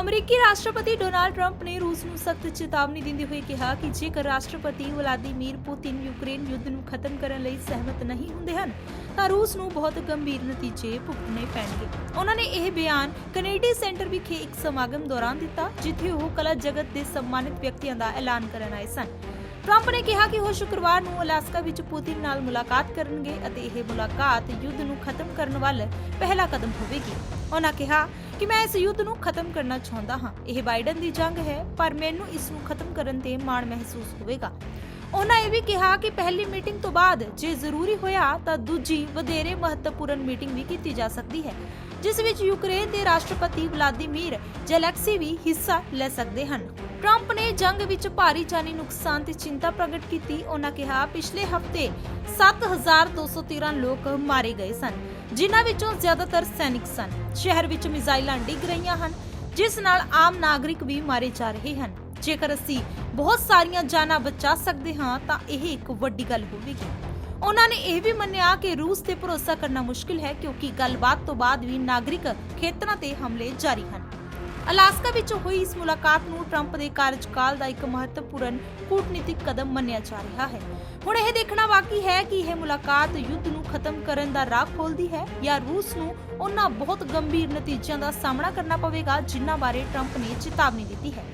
ਅਮਰੀਕੀ ਰਾਸ਼ਟਰਪਤੀ Donald Trump ਨੇ ਰੂਸ ਨੂੰ ਸਖਤ ਚੇਤਾਵਨੀ ਦਿੰਦੇ ਹੋਏ ਕਿਹਾ ਕਿ ਜੇਕਰ ਰਾਸ਼ਟਰਪਤੀ ਵਲਾਦੀਮੀਰ ਪੁਤਿਨ ਯੂਕਰੇਨ ਯੁੱਧ ਨੂੰ ਖਤਮ ਕਰਨ ਲਈ ਸਹਿਮਤ ਨਹੀਂ ਹੁੰਦੇ ਹਨ, ਤਾਂ ਰੂਸ ਨੂੰ ਬਹੁਤ ਗੰਭੀਰ ਨਤੀਜੇ ਭੁਗਤਣੇ ਪੈਣਗੇ। ਉਹਨਾਂ ਨੇ ਇਹ ਬਿਆਨ ਕੈਨੇਡੀ ਸੈਂਟਰ ਵਿਖੇ ਇੱਕ ਸਮਾਗਮ ਦੌਰਾਨ ਦਿੱਤਾ, ਜਿੱਥੇ ਉਹ ਕਲਾ ਜਗਤ ਦੇ ਸਨਮਾਨਿਤ ਵਿਅਕਤੀਆਂ ਦਾ ਐਲਾਨ ਕਰਨ ਆਏ ਸਨ। ਟਰੰਪ ਨੇ ਕਿਹਾ ਕਿ ਉਹ ਸ਼ੁੱਕਰਵਾਰ ਨੂੰ ਅਲਾਸਕਾ ਵਿੱਚ ਪੁਤਿਨ ਨਾਲ ਮੁਲਾਕਾਤ ਕਰਨਗੇ ਅਤੇ ਇਹ ਮੁਲਾਕਾਤ ਯੁੱਧ ਨੂੰ ਖਤਮ ਕਰਨ ਵੱਲ ਪਹਿਲਾ ਕਦਮ ਹੋਵੇਗੀ। ਉਹਨਾਂ ਕਿਹਾ ਕਿ ਮੈਂ ਇਸ ਯੁੱਧ ਨੂੰ ਖਤਮ ਕਰਨਾ ਚਾਹੁੰਦਾ ਹਾਂ। ਇਹ ਬਾਈਡਨ ਦੀ ਜੰਗ ਹੈ, ਪਰ ਮੈਨੂੰ ਇਸ ਨੂੰ ਖਤਮ ਕਰਨ ਤੇ ਮਾਣ ਮਹਿਸੂਸ ਹੋਵੇਗਾ। ਉਹਨਾਂ ਇਹ ਵੀ ਕਿਹਾ ਕਿ ਪਹਿਲੀ ਮੀਟਿੰਗ ਤੋਂ ਬਾਅਦ ਜੇ ਜ਼ਰੂਰੀ ਹੋਇਆ ਤਾਂ ਦੂਜੀ ਵਧੇਰੇ ਮਹੱਤਵਪੂਰਨ ਮੀਟਿੰਗ ਵੀ ਕੀਤੀ ਜਾ ਸਕਦੀ ਹੈ, ਜਿਸ ਵਿੱਚ ਯੂਕਰੇਨ ਦੇ ਰਾਸ਼ਟਰਪਤੀ ਵਲਾਦੀਮੀਰ ਜ਼ੈਲੈਂਸਕੀ ਵੀ ਹਿੱਸਾ ਲੈ ਸਕਦੇ ਹਨ। ਟਰੰਪ ਨੇ ਜੰਗ ਵਿੱਚ ਭਾਰੀ ਜਾਨੀ ਨੁਕਸਾਨ ਤੇ ਚਿੰਤਾ ਪ੍ਰਗਟ ਕੀਤੀ। ਉਹਨਾਂ ਕਿਹਾ, ਪਿਛਲੇ ਹਫ਼ਤੇ 7213 ਲੋਕ ਮਾਰੇ ਗਏ ਸਨ, ਜਿਨ੍ਹਾਂ ਵਿੱਚੋਂ ਜ਼ਿਆਦਾਤਰ ਸੈਨਿਕ ਸਨ। ਸ਼ਹਿਰ ਵਿੱਚ ਮਿਜ਼ਾਈਲਾਂ ਡਿੱਗ ਰਹੀਆਂ ਹਨ, ਜਿਸ ਨਾਲ ਆਮ ਨਾਗਰਿਕ ਵੀ ਮਾਰੇ ਜਾ ਰਹੇ ਹਨ। ਜੇਕਰ ਅਸੀਂ ਬਹੁਤ ਸਾਰੀਆਂ ਜਾਨਾਂ ਬਚਾ ਸਕਦੇ ਹਾਂ, ਤਾਂ ਇਹ ਇੱਕ ਵੱਡੀ ਗੱਲ ਹੋਵੇਗੀ। ਉਹਨਾਂ ਨੇ ਇਹ ਵੀ ਮੰਨਿਆ ਕਿ ਰੂਸ ਤੇ ਭਰੋਸਾ ਕਰਨਾ ਮੁਸ਼ਕਿਲ ਹੈ, ਕਿਉਂਕਿ ਗੱਲਬਾਤ ਤੋਂ ਬਾਅਦ ਵੀ ਨਾਗਰਿਕ ਖੇਤਰਾਂ ਤੇ ਹਮਲੇ ਜਾਰੀ ਹਨ। ਅਲਾਸਕਾ ਵਿੱਚ ਹੋਈ ਇਸ ਮੁਲਾਕਾਤ ਨੂੰ ਟਰੰਪ ਦੇ ਕਾਰਜਕਾਲ ਦਾ ਇੱਕ ਮਹੱਤਵਪੂਰਨ ਕੂਟਨੀਤਿਕ ਕਦਮ ਮੰਨਿਆ ਜਾ ਰਿਹਾ ਹੈ। ਹੁਣ ਇਹ ਦੇਖਣਾ ਬਾਕੀ ਹੈ ਕਿ ਇਹ ਮੁਲਾਕਾਤ ਯੁੱਧ ਨੂੰ ਖਤਮ ਕਰਨ ਦਾ ਰਾਹ ਖੋਲਦੀ ਹੈ ਜਾਂ ਰੂਸ ਨੂੰ ਉਹਨਾਂ ਬਹੁਤ ਗੰਭੀਰ ਨਤੀਜਿਆਂ ਦਾ ਸਾਹਮਣਾ ਕਰਨਾ ਪਵੇਗਾ, ਜਿਨ੍ਹਾਂ ਬਾਰੇ ਟਰੰਪ ਨੇ ਚੇਤਾਵਨੀ ਦਿੱਤੀ ਹੈ।